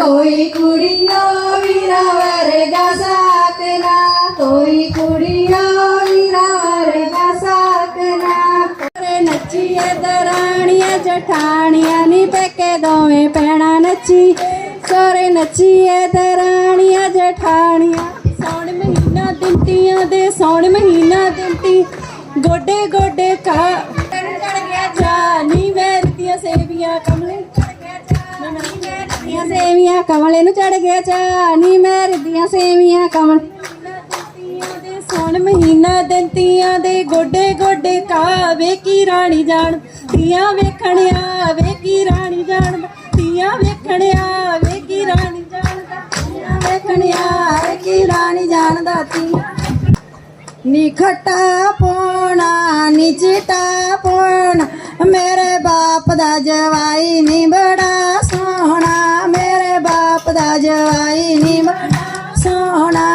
कोई कुड़ियो वीरावर का साथ ना कोई कुड़ियो वीरावर का साथ ना नचिए दराणिया जठाणिया नी पैके दोवे पैणा नची सोरे नचिए दराणिया जठाणिया सौण महीना दिनतिया दे सौण महीना दिन ਦੇ ਗੋਡੇ ਕਾ ਚੜ ਗਿਆ ਜਾ ਮੇਰੀਆਂ ਸੇਵੀਆਂ ਕਮਲੇ। ਨੂੰ ਸੇਵੀਆਂ ਕਮਲੇ ਨੂੰ ਚੜ ਗਿਆ ਜਾ ਮੇਰੀਆਂ ਸੇਵੀਆਂ ਕਮਲ। ਦੇ ਮਹੀਨਾ ਦੰਤੀਆਂ ਦੇ ਗੋਡੇ ਗੋਡੇ ਕਾ, ਵੇ ਰਾਣੀ ਜਾਣ ਤੀਆਂ ਵੇਖਣਿਆ ਵੇ ਰਾਣੀ ਜਾਣ ਤੀਆਂ ਵੇਖਣਿਆ ਵੇ ਰਾਣੀ ਜਾਣ ਤੀਆਂ ਵੇਖਣਿਆ ਵੇ ਕੀ ਰਾਣੀ ਜਾਣਦਾ ਤੀਆਂ निखटा पोना मेरे बाप दा जवाई नी बड़ा सोना मेरे बाप दा जवाई नी बड़ा सोना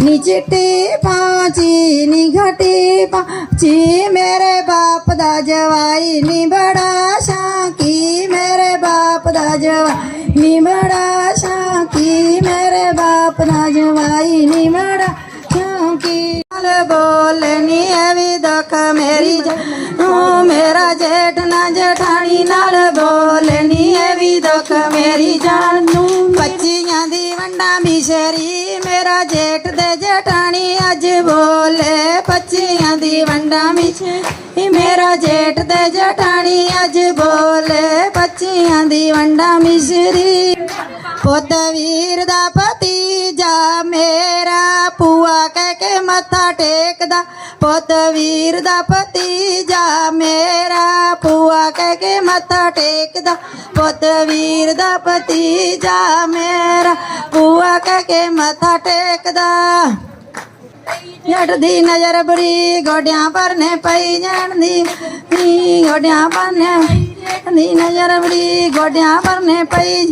निचिटी पाची निखटी पाची। मेरे बाप दा जवाई नी बड़ा शाकी। मेरे बाप दा जवाई नी बड़ा शाकी। मेरे ਆਪਣਾ ਜਵਾਈ ਨੀ ਬੜਾ ਕਿਉਂਕਿ ਨਾਲ ਬੋਲਨੀ ਐ ਵੀ ਦੁੱਖ ਮੇਰੀ ਜਾਨ ਮੇਰਾ ਜੇਠ ਨਾ ਜਠਾਣੀ ਨਾਲ ਬੋਲਨੀ ਐ ਵੀ ਦੁੱਖ ਮੇਰੀ ਜਾਨ ਨੂੰ। ਬੱਚੀਆਂ ਦੀ ਵੰਡਾ ਮਿਸ਼ਰੀ, ਮੇਰਾ ਜੇਠ ਦੇ ਜਠਾਣੀ ਅੱਜ ਬੋਲੇ। ਬੱਚੀਆਂ ਦੀ ਵੰਡਾ ਮਿਸ਼ਰੀ, ਮੇਰਾ ਜੇਠ ਦੇ ਜਠਾਣੀ ਅੱਜ ਬੋਲੇ। ਬੱਚੀਆਂ ਦੀ ਵੰਡਾ ਮਿਸ਼ਰੀ, ਪੁੱਤ ਵੀਰ ਦਾ ਪਤੀ ਮੱਥਾ ਟੇਕਦਾ ਪੁੱਤ ਵੀਰ ਦਾ ਭਤੀਜਾ ਮੇਰਾ ਪੂਆ ਕਹਿ ਕੇ ਮੱਥਾ ਟੇਕਦਾ ਪੁੱਤ ਵੀਰ ਦਾ ਭਤੀਜਾ ਮੇਰਾ ਪੂਆ ਕਹਿ ਕੇ ਮੱਥਾ ਟੇਕਦਾ ਜੱਟ ਦੀ ਨਜ਼ਰ ਬਰੀ ਗੋਡਿਆਂ ਪਰਨੇ ਪਈ ਜਾਣਦੀ ਨੀ ਗੋਡਿਆਂ ਪਰਨੇ ਦੀ ਨਜ਼ਰ ਬਰੀ ਗੋਡਿਆਂ ਪਰਨੇ ਪਈ